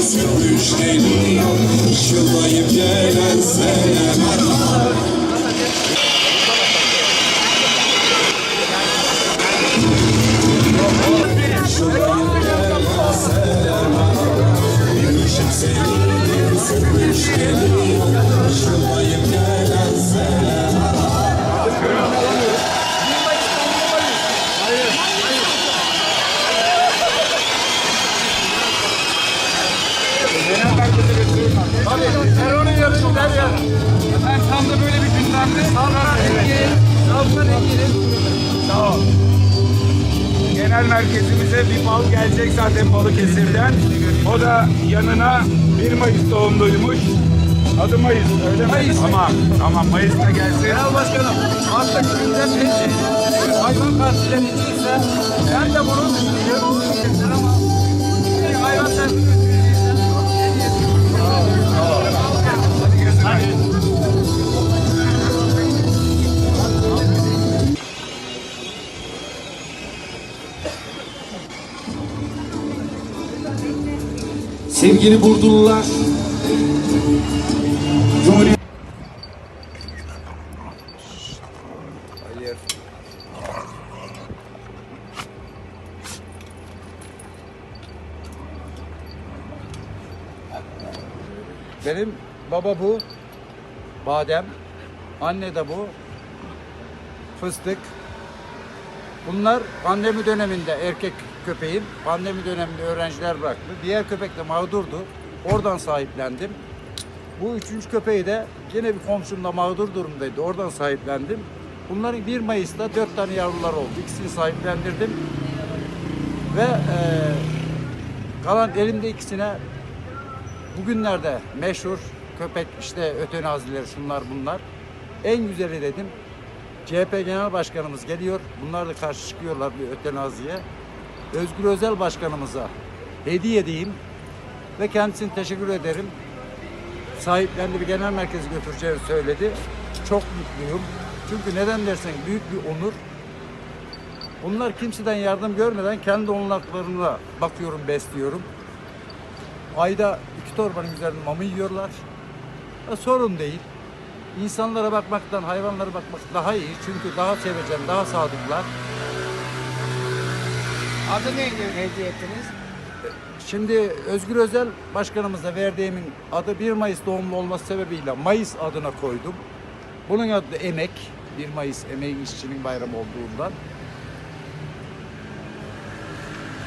Deniz gümüş geliyor Işıldayıp gelen seneler seneler Bir sürmüş geliyor Erol'un yarışlar ya. Efendim tam da böyle bir gündemde. Sağlar Engin. Sağlar Engin'in. Sağ ol. Genel merkezimize bir bal gelecek zaten Balıkesir'den. O da yanına 1 Mayıs doğumluymuş. Adı Mayıs öyle mi? Mayıs. Tamam, tamam Mayıs'ta gelsin. Genel Başkanım, hafta gündem peki. Hayvan partileri içinse ben de bunu düşünüyorum. Hayvan sertifikası Sevgili Burdulular Cumhuriyet. Benim baba bu. Badem. Anne de bu. Fıstık. Bunlar pandemi döneminde erkek köpeğim. Pandemi döneminde öğrenciler bıraktı. Diğer köpek de mağdurdu. Oradan sahiplendim. Bu üçüncü köpeği de yine bir komşumda mağdur durumdaydı. Oradan sahiplendim. Bunların 1 Mayıs'ta 4 tane yavrular oldu. İkisini sahiplendirdim. Ve eee, kalan elimde ikisine bugünlerde meşhur köpek işte ötenazileri şunlar bunlar. En güzeli dedim. CHP Genel Başkanımız geliyor. Bunlar da karşı çıkıyorlar bir ötenaziye. Özgür Özel Başkanımıza hediye edeyim ve kendisine teşekkür ederim sahiplendi bir genel merkezi götüreceğini söyledi. Çok mutluyum. Çünkü neden dersen büyük bir onur. Bunlar kimseden yardım görmeden kendi onurlarına bakıyorum, besliyorum. Ayda iki torbanın üzerinde mamı yiyorlar. E, sorun değil. İnsanlara bakmaktan hayvanlara bakmak daha iyi. Çünkü daha sevecen, daha sadıklar. Adı neydi hediye ettiniz? Şimdi Özgür Özel başkanımıza verdiğimin adı 1 Mayıs doğumlu olması sebebiyle Mayıs adına koydum. Bunun adı Emek. 1 Mayıs emeğin işçinin bayramı olduğundan.